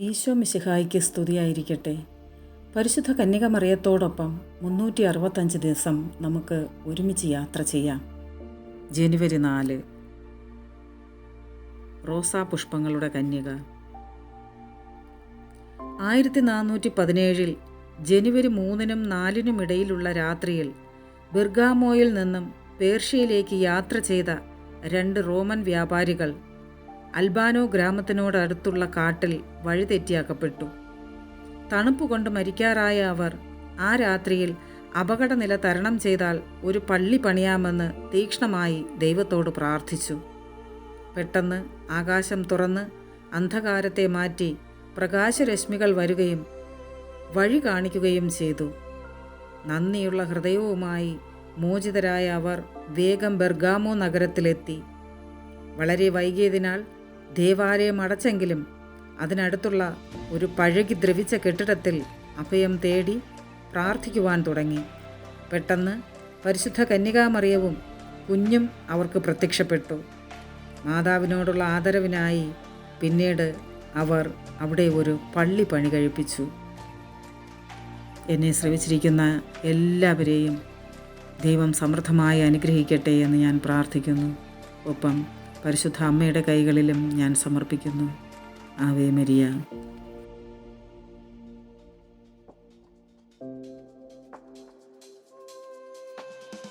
ഈശോ മിശിഹായിക്ക് സ്തുതിയായിരിക്കട്ടെ. പരിശുദ്ധ കന്യകമറിയത്തോടൊപ്പം മുന്നൂറ്റി അറുപത്തഞ്ച് ദിവസം നമുക്ക് ഒരുമിച്ച് യാത്ര ചെയ്യാം. ജനുവരി നാല്. റോസാ പുഷ്പങ്ങളുടെ കന്യക. ആയിരത്തി നാനൂറ്റി പതിനേഴിൽ ജനുവരി മൂന്നിനും നാലിനും ഇടയിലുള്ള രാത്രിയിൽ ബിർഗാമോയിൽ നിന്നും പേർഷ്യയിലേക്ക് യാത്ര ചെയ്ത രണ്ട് റോമൻ വ്യാപാരികൾ അൽബാനോ ഗ്രാമത്തിനോടടുത്തുള്ള കാട്ടിൽ വഴിതെറ്റിയാക്കപ്പെട്ടു. തണുപ്പ് കൊണ്ട് മരിക്കാറായ അവർ ആ രാത്രിയിൽ അപകടനില തരണം ചെയ്താൽ ഒരു പള്ളി പണിയാമെന്ന് തീക്ഷ്ണമായി ദൈവത്തോട് പ്രാർത്ഥിച്ചു. പെട്ടെന്ന് ആകാശം തുറന്ന് അന്ധകാരത്തെ മാറ്റി പ്രകാശരശ്മികൾ വരികയും വഴി കാണിക്കുകയും ചെയ്തു. നന്ദിയുള്ള ഹൃദയവുമായി മോചിതരായ അവർ വേഗം ബെർഗാമോ നഗരത്തിലെത്തി. വളരെ വൈകിയതിനാൽ ദേവാലയം അടച്ചെങ്കിലും അതിനടുത്തുള്ള ഒരു പഴകി ദ്രവിച്ച കെട്ടിടത്തിൽ അഭയം തേടി പ്രാർത്ഥിക്കുവാൻ തുടങ്ങി. പെട്ടെന്ന് പരിശുദ്ധ കന്യകാമറിയവും കുഞ്ഞും അവർക്ക് പ്രത്യക്ഷപ്പെട്ടു. മാതാവിനോടുള്ള ആദരവിനായി പിന്നീട് അവർ അവിടെ ഒരു പള്ളി പണി കഴിപ്പിച്ചു. എന്നെ ശ്രമിച്ചിരിക്കുന്ന എല്ലാവരെയും ദൈവം സമൃദ്ധമായി അനുഗ്രഹിക്കട്ടെ എന്ന് ഞാൻ പ്രാർത്ഥിക്കുന്നു. ഒപ്പം പരിശുദ്ധ അമ്മയുടെ കൈകളിലും ഞാൻ സമർപ്പിക്കുന്നു. ആവേ മരിയ.